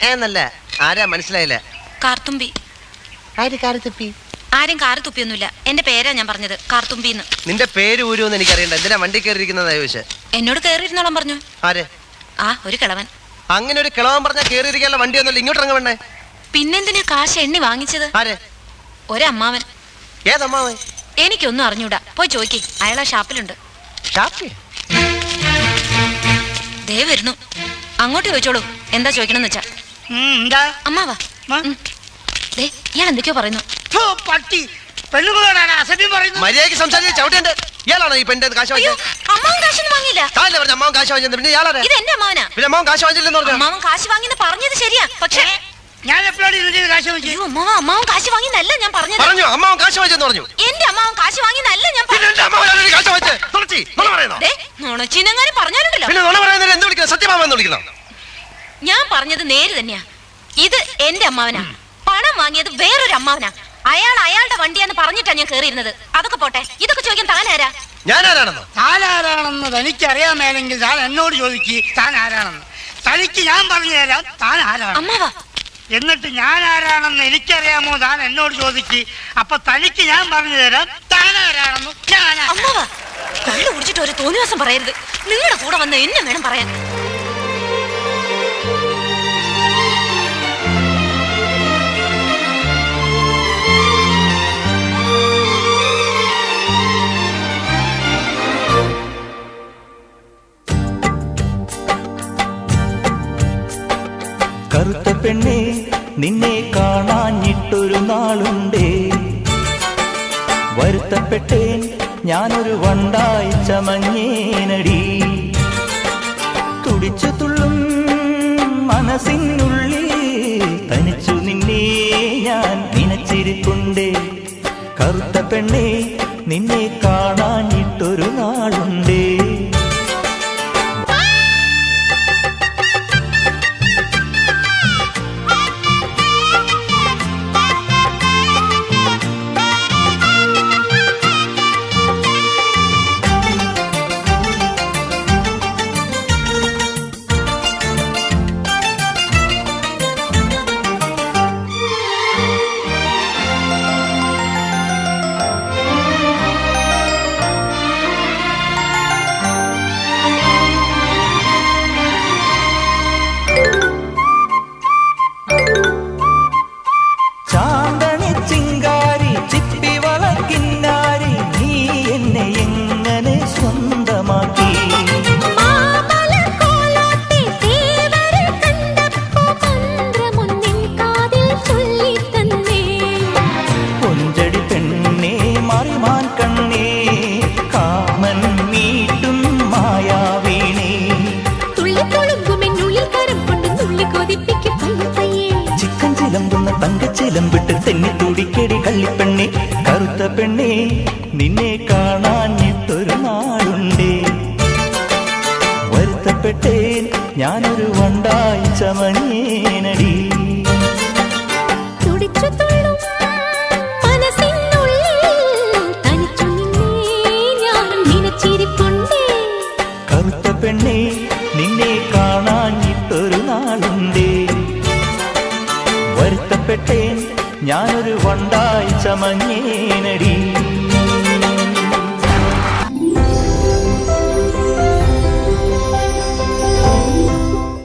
എന്നല്ല. ആരാ മനസ്സിലായില്ല? കാർത്തുമ്പി. ആര് കാറി ആരും കാറ് തുപ്പിയൊന്നുമില്ല. എന്റെ പേരാ ഞാൻ പറഞ്ഞത് കാർത്തുമ്പിന്ന്. നിന്റെ പേര് ഊരുമെന്ന് എനിക്കറിയണ്ട. എന്തിനാ വണ്ടി കയറിയിരിക്കുന്നതാ ചോദിച്ചേ എന്നോട് കയറിയിരുന്നോളം പറഞ്ഞു. ആരെ? ആ ഒരു കിളവൻ. അങ്ങനെ ഒരു കിളവൻ പറഞ്ഞാൽ കയറിയിരിക്കാനുള്ള വണ്ടി ഒന്നുമില്ല ഇങ്ങോട്ട് ഇറങ്ങ വേണ്ടേ പിന്നെന്തിനാ കാശ് എണ്ണി വാങ്ങിച്ചത്? ആര്? ഒരമ്മാവൻ. ഏതമ്മാവൻ? എനിക്കൊന്നും അറിഞ്ഞൂടാ. പോയി ചോദിക്കേ. അയാളാ ഷാപ്പിലുണ്ട്. ഷാപ്പി ദേ വരുന്നു. അങ്ങോട്ട് ചോദിച്ചോളൂ. എന്താ ചോദിക്കണമെന്ന് വെച്ചാ. എന്താ? അമ്മാവാ. ദേ ഇയാൾ എന്തൊക്കെയോ പറയുന്നു. പട്ടി. മര്യാദയ്ക്ക് സംസാരിച്ച ചവിട്ടേണ്ട ഇയാളാണോ ഈ പെണ്ണിന്റെ കാശ് അയ്യോ വാങ്ങിച്ചത്? അമ്മാവൻ കാശൊന്നും വാങ്ങിയില്ല. താല്ലേ പറഞ്ഞ അമ്മാവൻ കാശ് വാങ്ങിച്ചത്? പിന്നെ ഇയാളാരെ? ഇത് എന്റെ അമ്മാവനാ. പിന്നെ അമ്മാവൻ കാശ് വാങ്ങിയില്ലെന്ന് പറഞ്ഞു? അമ്മാവൻ കാശ് വാങ്ങിന്ന് പറഞ്ഞത് ശരിയാ. പക്ഷേ ഞാൻ എപ്പോഴാണ് ഇതിന്റെ കാശ് വെച്ച് അയ്യോ അമ്മാവൻ അമ്മാവൻ കാശ് വാങ്ങിന്നല്ല ഞാൻ പറഞ്ഞത്. പറഞ്ഞു അമ്മാവൻ കാശ് വാങ്ങിച്ചെന്ന് പറഞ്ഞു. എന്റെ അമ്മാവൻ കാശ് വാങ്ങിന്നല്ല ഞാൻ പിന്നെ എന്റെ അമ്മാവൻ ആരുടെ കാശ് വാങ്ങിച്ചത് തുളച്ചി നുണ പറയുന്നോ? ദേ നുണച്ചിനെങ്ങാനും പറഞ്ഞാലുണ്ടല്ലോ. പിന്നെ നുണ പറയുന്നതിന് എന്ത് വിളിക്കണം? സത്യമാമെന്ന് വിളിക്കണം. ഞാൻ പറഞ്ഞത് നേര് തന്നെയാ. ഇത് എന്റെ അമ്മാവനാ. പണം വാങ്ങിയത് വേറൊരു അമ്മാവനാ. അയാൾ അയാളുടെ വണ്ടിയാന്ന് പറഞ്ഞിട്ടാ ഞാൻ കേറിയിരുന്നത്. അതൊക്കെ പോട്ടെ. ഇതൊക്കെ ചോദിക്കാൻ താനാരാ ഞാൻ ആരാണെന്നോ താനാരാണെന്ന് ആരാണെന്ന് തനിക്ക് അറിയാമേലെങ്കിൽ താൻ എന്നോട് ചോദിക്ക് താൻ ആരാണെന്ന്. തനിക്ക് ഞാൻ പറഞ്ഞു തരാം താൻ ആരാണ്. അമ്മാവാ എന്നിട്ട് ഞാൻ ആരാണെന്ന് എനിക്കറിയാമോ? താൻ എന്നോട് ചോദിച്ച് അപ്പൊ തനിക്ക് ഞാൻ പറഞ്ഞു തരാം താൻ ആരാണെന്ന് ഞാൻ കള്ളു കുടിച്ചിട്ട് ഒരു തോന്നിവാസം പറയരുത്. നിങ്ങളുടെ കൂടെ വന്ന് എന്നെ വേണം പറയാൻ. കറുത്ത പെണ്ണെ നിന്നെ കാണാഞ്ഞിട്ടൊരു നാളുണ്ടേ. വരുത്തപ്പെട്ടേൻ ഞാനൊരു വണ്ടായി ചമഞ്ഞേനടി. തുടിച്ചു തുള്ളും മനസ്സിനുള്ളിൽ തനിച്ചു നിന്നെ ഞാൻ നനച്ചിരിപ്പുണ്ടേ. കറുത്ത പെണ്ണെ നിന്നെ കാണാഞ്ഞിട്ടൊരു നാളുണ്ടേ. തങ്കച്ചിലമ്പിട്ട് തെന്നി തുടിക്കടി കള്ളിപ്പെണ്ണി കറുത്ത പെണ്ണി നിന്നെ കാണാൻ ഇത്തൊരു നാളുണ്ടേ വരുത്തപ്പെട്ടേൻ ഞാനൊരു വണ്ടായി ചമഞ്ഞേനടി തുടിച്ചു വരട്ടെ ഞാനൊരു വണ്ടായി ചമഞ്ഞേനടി.